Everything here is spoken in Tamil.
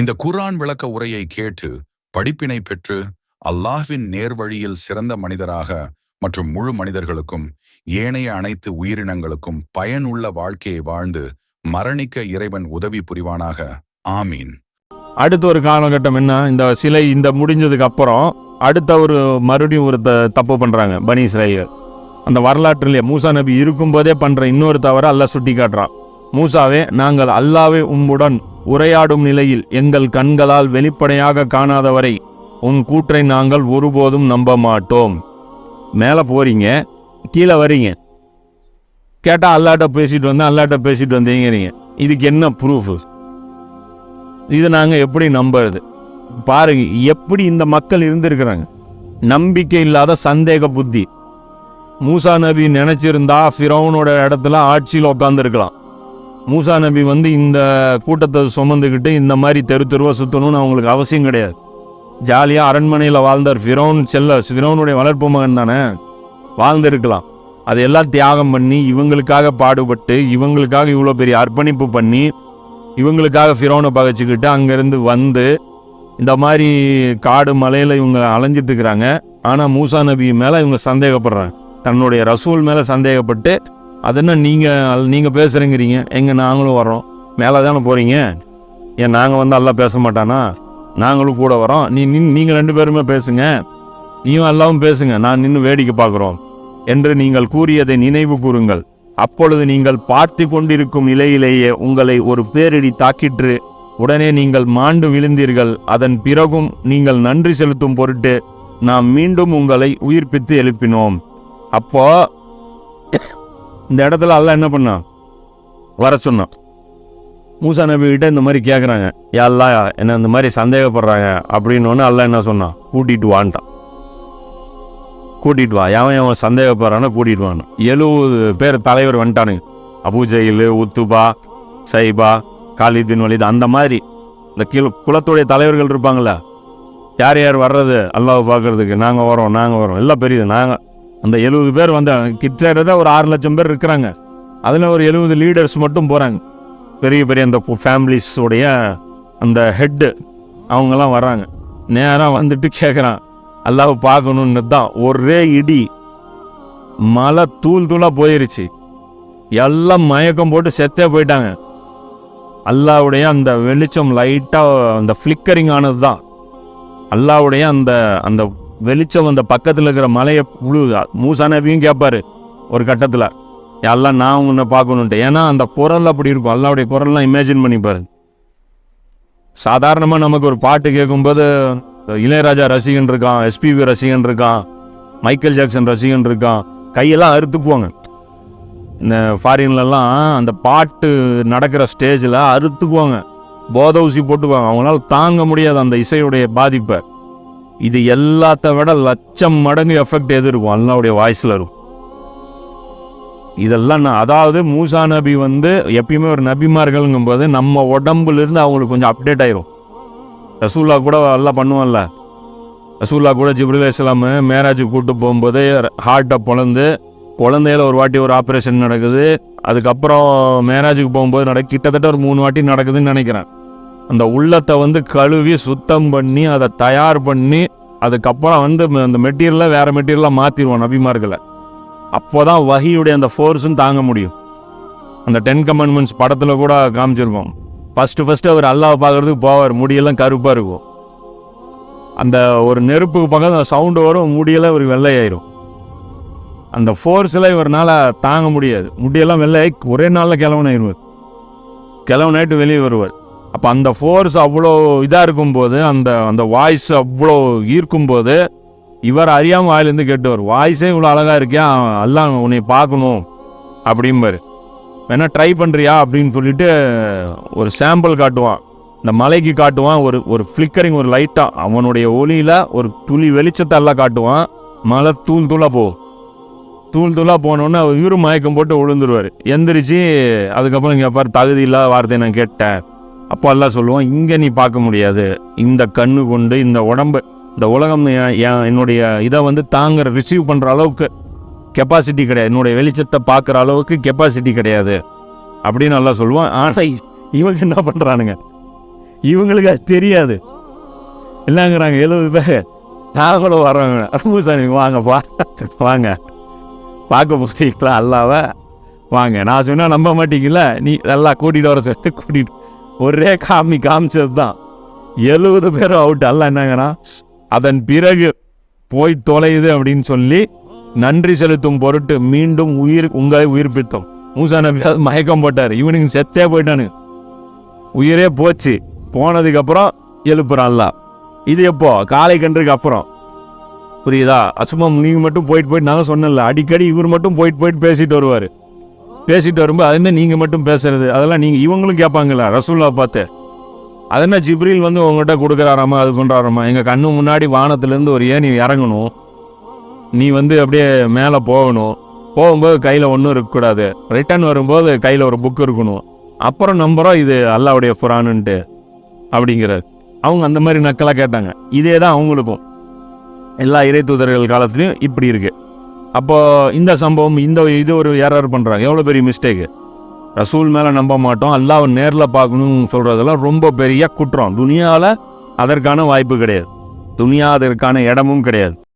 இந்த குர்ஆன் விளக்க உரையை கேட்டு படிப்பினை பெற்று அல்லாஹ்வின் நேர்வழியில் சிறந்த மனிதராக மற்றும் முழு மனிதர்களுக்கும் ஏனைய அனைத்து உயிரினங்களுக்கும் பயனுள்ள வாழ்க்கையை வாழ்ந்து மரணிக்க இறைவன் உதவி புரிவானாக. ஆமீன். அடுத்த ஒரு காலகட்டம் என்ன? இந்த சிலை இந்த முடிஞ்சதுக்கு அப்புறம் அடுத்த ஒரு மறுபடியும் ஒரு த தப்பு பண்ணுறாங்க பனி இஸ்ராயல் அந்த வரலாற்றிலே மூசா நபி இருக்கும்போதே பண்ணுற இன்னொரு தவறை அல்லாஹ் சுட்டி காட்டுறான் மூசாவே நாங்கள் அல்லாவே உம்முடன் உரையாடும் நிலையில் எங்கள் கண்களால் வெளிப்படையாக காணாதவரை உன் கூற்றை நாங்கள் ஒருபோதும் நம்ப மாட்டோம். மேலே போறீங்க கீழே வரீங்க. கேட்டால் அல்லாட்ட பேசிட்டு வந்தேன் அல்லாட்ட பேசிட்டு வந்தீங்கிறீங்க. இதுக்கு என்ன ப்ரூஃபு இது நாங்கள் எப்படி நம்புறது? பாருங்க எப்படி இந்த மக்கள் இருந்திருக்கிறாங்க. நம்பிக்கை இல்லாத சந்தேக புத்தி. மூசா நபி நினச்சிருந்தா ஃபிரௌனோட இடத்துல ஆட்சியில் உட்காந்துருக்கலாம் மூசா நபி வந்து இந்த கூட்டத்தை சுமந்துக்கிட்டு இந்த மாதிரி தெரு தெருவாக சுற்றணும்னு அவங்களுக்கு அவசியம் கிடையாது. ஜாலியாக அரண்மனையில் வாழ்ந்தார் ஃபிரோன் செல்ல ஃபிரோனுடைய வளர்ப்பு மகன் தானே? வாழ்ந்திருக்கலாம். அதையெல்லாம் தியாகம் பண்ணி இவங்களுக்காக பாடுபட்டு இவங்களுக்காக இவ்வளோ பெரிய அர்ப்பணிப்பு பண்ணி இவங்களுக்காக ஃபிரோனை பகைச்சிக்கிட்டு அங்கேருந்து வந்து இந்த மாதிரி காடு மலையில் இவங்க அலைஞ்சிட்டு இருக்கிறாங்க. ஆனால் மூசா நபி மேலே இவங்க சந்தேகப்படுறாங்க. தன்னுடைய ரசூல் மேலே சந்தேகப்பட்டு அதென்ன நீங்கள் நீங்கள் பேசுகிறேங்கிறீங்க எங்கே நாங்களும் வரோம் மேலே தானே போகிறீங்க ஏன் நாங்கள் வந்து எல்லாம் பேச மாட்டானா? நாங்களும் கூட வரோம் நீ நின் நீங்கள் ரெண்டு பேருமே பேசுங்க. நீயும் எல்லாவும் பேசுங்க. நான் நின்று வேடிக்கை பார்க்குறோம். என்று நீங்கள் கூறியதை நினைவு கூறுங்கள். அப்பொழுது நீங்கள் பார்த்து கொண்டிருக்கும் நிலையிலேயே உங்களை ஒரு பேரிடி தாக்கிற்று. உடனே நீங்கள் மாண்டு விழுந்தீர்கள். அதன் பிறகும் நீங்கள் நன்றி செலுத்தும் பொருட்டு நாம் மீண்டும் உங்களை உயிர்ப்பித்து எழுப்பினோம். அப்போ இந்த இடத்துல அல்ல என்ன பண்ணான் வர சொன்னான் மூசா நபி இந்த மாதிரி கேட்குறாங்க எல்லா என்ன இந்த மாதிரி சந்தேகப்படுறாங்க? அப்படின்னு அல்ல என்ன சொன்னான் கூட்டிட்டு வான்ட்டான். கூட்டிட்டு வா. எவன் எவன் சந்தேகப்படுறானோ கூட்டிட்டு வான்னு. எழுபது பேர் தலைவர் வந்துட்டானுங்க. அபுஜயில் உத்துபா சைபா காலிதின் வலிது அந்த மாதிரி. இந்த கீழ் குலத்துடைய தலைவர்கள் இருப்பாங்களே யார் யார் வர்றது? அல்லாஹ் பார்க்கறதுக்கு. நாங்கள் வரோம் நாங்கள் வரோம் எல்லாம் பெரியது. நாங்கள் அந்த எழுபது பேர் வந்தாங்க கிட்டத்தட்ட ஒரு ஆறு லட்சம் பேர் இருக்கிறாங்க. அதில் ஒரு எழுபது லீடர்ஸ் மட்டும் போகிறாங்க பெரிய பெரிய அந்த ஃபேமிலிஸோடைய அந்த ஹெட்டு அவங்கெல்லாம் வராங்க நேராக வந்துட்டு கேட்குறான் அல்லாஹ் பார்க்கணுன்னு தான். ஒரே இடி. மழை தூள் தூளாக போயிருச்சு. எல்லாம் மயக்கம் போட்டு செத்தே போயிட்டாங்க. அல்லாவுடைய அந்த வெளிச்சம் லைட்டாக அந்த ஃப்ளிக்கரிங் ஆனது தான் அல்லாவுடைய அந்த அந்த வெளிச்சம் அந்த பக்கத்தில் இருக்கிற மலையை புழுதா மூசா நபியும் கேட்பாரு ஒரு கட்டத்தில். எல்லாம் நான் உன்னை பார்க்கணுன்ட்டு ஏன்னா அந்த குரல் அப்படி இருக்கும். அல்லாவுடைய குரல்லாம் இமேஜின் பண்ணிப்பாரு சாதாரணமாக நமக்கு ஒரு பாட்டு கேட்கும்போது இளையராஜா ரசிகன் இருக்கான் எஸ்பிபி ரசிகன் இருக்கான் மைக்கேல் ஜாக்சன் ரசிகன் இருக்கான் கையெல்லாம் அறுத்துக்குவாங்க இந்த ஃபாரின்லலாம் அந்த பாட்டு நடக்கிற ஸ்டேஜில் அறுத்துக்குவாங்க போத ஊசி போட்டுக்குவாங்க. அவங்களால தாங்க முடியாது அந்த இசையுடைய பாதிப்பை. இது எல்லாத்த விட லட்சம் மடங்கு எஃபெக்ட் எது இருக்கும் அல்லாவுடைய வாய்ஸில் இருக்கும். இதெல்லாம் நான் அதாவது மூசா நபி வந்து எப்பயுமே ஒரு நபிமார்கள்ங்கும் போது நம்ம உடம்புலேருந்து அவங்களுக்கு கொஞ்சம் அப்டேட் ஆயிரும். ரசூல்லா கூட எல்லாம் பண்ணுவோம்ல ரசூல்லா கூட ஜிப்ரில் இஸ்லாம் மேராஜுக்கு கூட்டு போகும்போது ஹார்ட்டை பொழந்து குழந்தையில ஒரு வாட்டி ஒரு ஆப்ரேஷன் நடக்குது. அதுக்கப்புறம் மேராஜுக்கு போகும்போது நட கிட்டத்தட்ட ஒரு மூணு வாட்டி நடக்குதுன்னு நினைக்கிறேன். அந்த உள்ளத்தை வந்து கழுவி சுத்தம் பண்ணி அதை தயார் பண்ணி அதுக்கப்புறம் வந்து ம- அந்த மெட்டீரியலை வேறு மெட்டீரியலாக மாற்றிடுவோம் நபிமார்களை. அப்போ தான் வகையுடைய அந்த ஃபோர்ஸும் தாங்க முடியும். அந்த டென் கமெண்ட்மெண்ட்ஸ் படத்தில் கூட காமிச்சிருப்போம். ஃபஸ்ட்டு ஃபஸ்ட்டு அவர் அல்லாஹ் பார்க்கறதுக்கு போவார் முடியெல்லாம் கருப்பாக இருக்கும். அந்த ஒரு நெருப்புக்கு பக்கம் அந்த சவுண்டு வரும் முடியெல்லாம் ஒரு வெள்ளையாயிரும். அந்த ஃபோர்ஸில் இவர்னால தாங்க முடியாது. முடியெல்லாம் வெள்ளையாகி ஒரே நாளில் கிளவனாயிருவார் கிளவனாயிட்டு வெளியே வருவார். அப்போ அந்த ஃபோர்ஸ் அவ்வளோ இதாக இருக்கும்போது அந்த அந்த வாய்ஸ் அவ்வளோ ஈர்க்கும்போது இவர் அறியாமல் வாயிலேருந்து கேட்டுவார் வாய்ஸே இவ்வளோ அழகாக இருக்கியா? எல்லாம் உன்னை பார்க்கணும். அப்படிம்பார். வேணா ட்ரை பண்ணுறியா அப்படின்னு சொல்லிட்டு ஒரு சாம்பிள் காட்டுவான். இந்த மலைக்கு காட்டுவான். ஒரு ஒரு ஃப்ளிக்கரிங் ஒரு லைட்டாக அவனுடைய ஒளியில் ஒரு துளி வெளிச்சத்தை எல்லாம் காட்டுவான். மலை தூள் தூளாக போகும் தூள் தூளாக போனோடனே அவர் இவரும் மயக்கம் போட்டு விழுந்துருவார். எந்திரிச்சு அதுக்கப்புறம் கேட்பார் தகுதி இல்லாத வார்த்தையை நான் கேட்டேன். அப்போ எல்லாம் சொல்லுவோம் இங்கே நீ பார்க்க முடியாது. இந்த கண்ணு கொண்டு இந்த உடம்பு இந்த உலகம் என்னுடைய இதை வந்து தாங்குற ரிசீவ் பண்ணுற அளவுக்கு கெப்பாசிட்டி கிடையாது. என்னுடைய வெளிச்சத்தை பார்க்குற அளவுக்கு கெப்பாசிட்டி கிடையாது. அப்படின்னு நல்லா சொல்லுவான். ஆனால் இவங்க என்ன பண்ணுறானுங்க இவங்களுக்கு அது தெரியாது. என்னங்கிறாங்க எழுபது பேர். நாங்களும் வரோங்க மூசாமி வாங்கப்பா வாங்க பார்க்க முடியுங்களா அல்லாவ வாங்க. நான் சொன்னால் நம்ப மாட்டீங்களா நீ நல்லா கூட்டிகிட்டு வர சொல்லி கூட்டிகிட்டு ஒரே காமி காமிச்சது தான் எழுபது பேரும் அவுட் அல்ல என்னங்கன்னா அதன் பிறகு போய் தொலையுது அப்படின்னு சொல்லி நன்றி செலுத்தும் பொருட்டு மீண்டும் உயிர் உங்களை உயிர்ப்பித்தோம். மூசா நபி மயக்கம் போட்டார். ஈவினிங் செத்தே போயிட்டானு உயிரே போச்சு. போனதுக்கு அப்புறம் எழுப்புறான் அல்லா. இது எப்போ? காலை கன்றுக்கு அப்புறம். புரியுதா? அசுமம் நீங்கள் மட்டும் போயிட்டு போயிட்டு நான் சொன்னல அடிக்கடி இவர் மட்டும் போயிட்டு போயிட்டு பேசிட்டு வருவார். பேசிட்டு வரும்போது அது என்ன நீங்கள் மட்டும் பேசுறது? அதெல்லாம் நீங்கள் இவங்களும் கேட்பாங்களா ரசூல்லா பார்த்து. அது என்ன வந்து உங்கள்கிட்ட கொடுக்குறாராமா அது பண்ணுறாராமா எங்கள் கண்ணு முன்னாடி வானத்துலேருந்து ஒரு ஏணி இறங்கணும். நீ வந்து அப்படியே மேலே போகணும். போகும்போது கையில் ஒன்றும் இருக்கக்கூடாது. ரிட்டர்ன் வரும்போது கையில் ஒரு புக் இருக்கணும். அப்புறம் நம்புகிறோம் இது அல்லாவுடைய புறானுன்ட்டு அப்படிங்கிறார். அவங்க அந்த மாதிரி நக்கலாக கேட்டாங்க. இதே தான் அவங்களுக்கும். எல்லா இறை தூதர்கள் காலத்துலேயும் இப்படி இருக்குது அப்போது இந்த சம்பவம் இந்த இது ஒரு எரர் பண்ணுறாங்க எவ்வளோ பெரிய மிஸ்டேக்கு ரசூல் மேலே நம்ப மாட்டோம். அல்லாஹ் நேரில் பார்க்கணும்னு சொல்கிறதெல்லாம் ரொம்ப பெரிய குற்றம். துனியாவில் அதற்கான வாய்ப்பு கிடையாது. துனியா அதற்கான இடமும் கிடையாது.